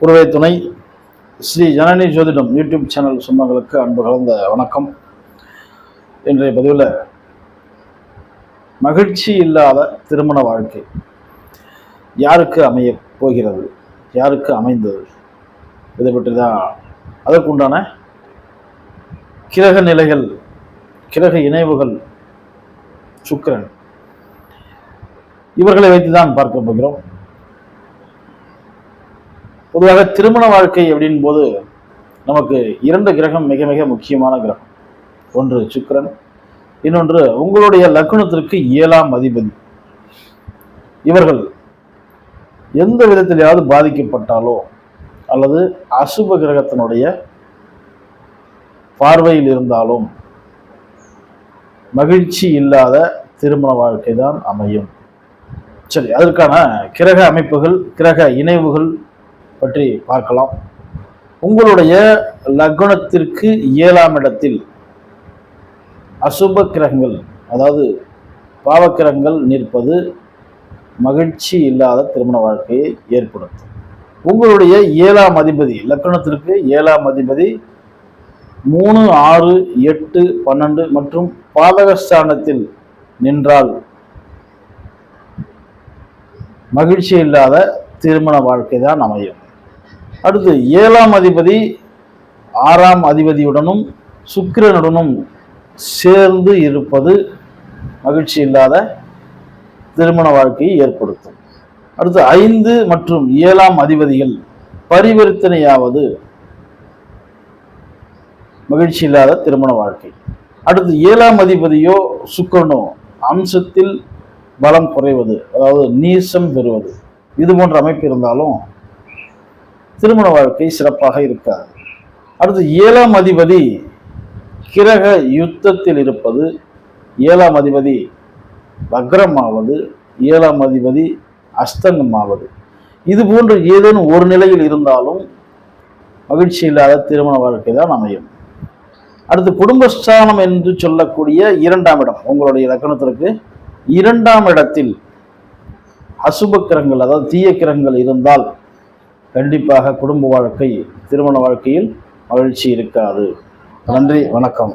குருவை துணை ஸ்ரீ ஜனனி ஜோதிடம் யூடியூப் சேனல் சொந்தங்களுக்கு அன்பு கலந்த வணக்கம். இன்றைய பதிவில் மகிழ்ச்சி இல்லாத திருமண வாழ்க்கை யாருக்கு அமைய போகிறது? யாருக்கு அமைந்தது? இதை பற்றி தான் அதற்குண்டான கிரக நிலைகள் கிரக இணைவுகள் சுக்கிரன் இவர்களை வைத்து தான் பார்க்க போகிறோம். பொதுவாக திருமண வாழ்க்கை அப்படின் போது நமக்கு இரண்டு கிரகம் மிக மிக முக்கியமான கிரகம். ஒன்று சுக்கரன் இன்னொன்று உங்களுடைய லக்னத்திற்கு ஏழாம் அதிபதி. இவர்கள் எந்த விதத்திலேயாவது பாதிக்கப்பட்டாலோ அல்லது அசுப கிரகத்தினுடைய பார்வையில் இருந்தாலும் மகிழ்ச்சி இல்லாத திருமண வாழ்க்கை தான் அமையும். சரி அதற்கான கிரக அமைப்புகள் கிரக இணைவுகள் பற்றி பார்க்கலாம். உங்களுடைய லக்னத்திற்கு ஏழாம் இடத்தில் அசுப கிரகங்கள் அதாவது பாவக்கிரகங்கள் நிற்பது மகிழ்ச்சி இல்லாத திருமண வாழ்க்கையை ஏற்படுத்தும். உங்களுடைய ஏழாம் அதிபதி லக்னத்திற்கு ஏழாம் அதிபதி மூணு ஆறு எட்டு பன்னெண்டு மற்றும் பாதகஸ்தானத்தில் நின்றால் மகிழ்ச்சி இல்லாத திருமண வாழ்க்கை தான் அமையும். அடுத்து ஏழாம் அதிபதி ஆறாம் அதிபதியுடனும் சுக்கிரனுடனும் சேர்ந்து இருப்பது மகிழ்ச்சி இல்லாத திருமண வாழ்க்கையை ஏற்படுத்தும். அடுத்து ஐந்து மற்றும் ஏழாம் அதிபதிகள் பரிவர்த்தனையாவது மகிழ்ச்சி இல்லாத திருமண வாழ்க்கை. அடுத்து ஏழாம் அதிபதியோ சுக்கிரனோ அம்சத்தில் பலம் குறைவது அதாவது நீசம் பெறுவது இது போன்ற அமைப்பு இருந்தாலும் திருமண வாழ்க்கை சிறப்பாக இருக்காது. அடுத்து ஏழாம் அதிபதி கிரக யுத்தத்தில் இருப்பது ஏழாம் அதிபதி வக்ரமாவது ஏழாம் அதிபதி அஸ்தங்கமாவது இது போன்று ஏதேனும் ஒரு நிலையில் இருந்தாலும் மகிழ்ச்சி இல்லாத திருமண வாழ்க்கை தான் அமையும். அடுத்து குடும்பஸ்தானம் என்று சொல்லக்கூடிய இரண்டாம் இடம் உங்களுடைய லக்கணத்திற்கு இரண்டாம் இடத்தில் அசுப கிரகங்கள் அதாவது தீய கிரகங்கள் இருந்தால் கண்டிப்பாக குடும்ப வாழ்க்கை திருமண வாழ்க்கையில் மகிழ்ச்சி இருக்காது. நன்றி வணக்கம்.